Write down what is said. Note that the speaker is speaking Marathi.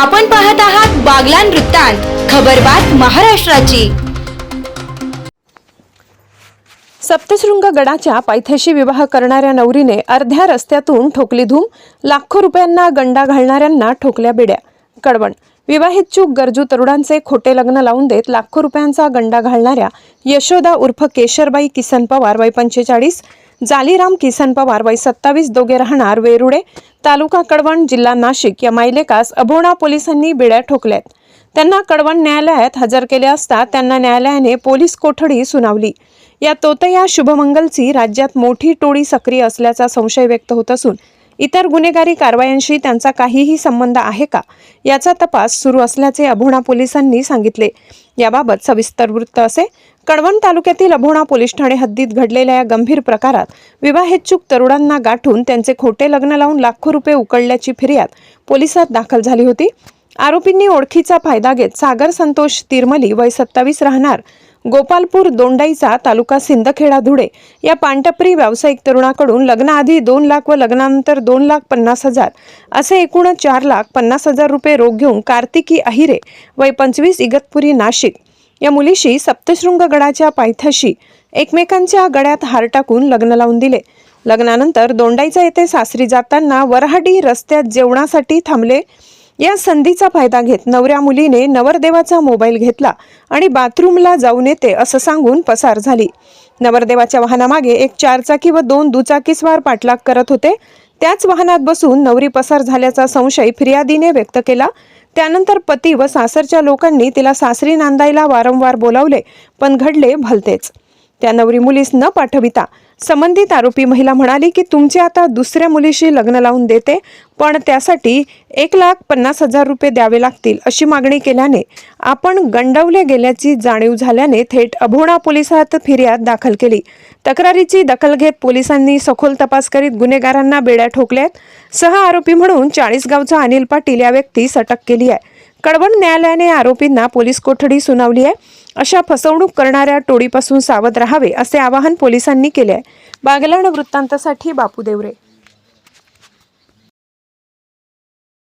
आपण पाहत आहात बागलान वृत्तांत खबरबात महाराष्ट्राची. सप्तशृंग गडाच्या पायथ्याशी विवाह करणाऱ्या नवरीने अर्ध्या रस्त्यातून ठोकली धूम लाखो रुपयांना गंडा घालणाऱ्यांना ठोकल्या बेड्या. कडवण. विवाहित चूक गरजू तरुणांचे खोटे लग्न लावून देत लाखो रुपयांचा गंडा घालणाऱ्या यशोदा उर्फ केशरबाई किसन पवार वय पंचेचाळीस जालीराम किसन पवार वय सत्तावीस दोघे राहणार वेरुडे तालुका कडवण जिल्हा नाशिक. या मायलेकास अभोणा पोलिसांनी बिड्या ठोकल्यात. त्यांना कडवण न्यायालयात हजर केले असता त्यांना न्यायालयाने पोलीस कोठडी सुनावली. या तोतया शुभमंगलची राज्यात मोठी टोळी सक्रिय असल्याचा संशय व्यक्त होत असून इतर गुन्हेगारी कारवायांशी त्यांचा काहीही संबंध आहे का? याचा तपास सुरू असल्याचे अभोणा पोलिसांनी सांगितले. याबाबत सविस्तर वृत्त असे. कडवण तालुक्यातील अभोणा पोलीस ठाणे हद्दीत घडलेल्या या गंभीर प्रकारात विवाहेच्छुक तरुणांना गाठून त्यांचे खोटे लग्न लावून लाखो रुपये उकळल्याची फिर्याद पोलिसात दाखल झाली होती. आरोपींनी ओळखीचा फायदा घेत सागर संतोष तिरमली वय सत्तावीस राहणार. गोपालपूर दोंडाईचा तालुका सिंदखेडा धुळे. या पानटपरी व्यावसायिक तरुणाकडून लग्नाआधी दोन लाख व लग्नानंतर दोन लाख पन्नास हजार असे एकूण चार लाख पन्नास हजार रुपये रोख घेऊन कार्तिकी अहिरे वय पंचवीस इगतपुरी नाशिक. या मुलीशी सप्तशृंग गडाच्या पायथ्याशी एकमेकांच्या गळ्यात हार टाकून लग्न लावून दिले. लग्नानंतर दोंडाईचा येथे सासरी जाताना वरहाडी रस्त्यात जेवणासाठी थांबले. या संधीचा फायदा घेत नवऱ्या मुलीने नवरदेवाचा मोबाईल घेतला आणि बाथरूमला जाऊन येते असं सांगून पसार झाली. नवरदेवाच्या वाहनामागे एक चारचाकी व दोन दुचाकीस्वार पाठलाग करत होते. त्याच वाहनात बसून नवरी पसार झाल्याचा संशय फिर्यादीने व्यक्त केला. त्यानंतर पती व सासरच्या लोकांनी तिला सासरी नांदायला वारंवार बोलावले पण घडले भलतेच. त्या नवरी मुलीस न पाठविता संबंधित आरोपी महिला म्हणाली की तुमचे आता दुसऱ्या मुलीशी लग्न लावून देते पण त्यासाठी एक लाख पन्नास हजार रुपये द्यावे लागतील अशी मागणी केल्याने आपण गंडवले गेल्याची जाणीव झाल्याने थेट अभोणा पोलिसात फिर्याद दाखल केली. तक्रारीची दखल घेत पोलिसांनी सखोल तपास करीत गुन्हेगारांना बेड्या ठोकल्यात. सह आरोपी म्हणून चाळीसगावचा अनिल पाटील या व्यक्तीस अटक केली आहे. कडवण न्यायालयाने आरोपींना पोलीस कोठडी सुनावली आहे. अशा फसवणूक करणाऱ्या टोळीपासून सावध राहावे असे आवाहन पोलिसांनी केले आहे. बागलाण वृत्तांतासाठी बापू देवरे.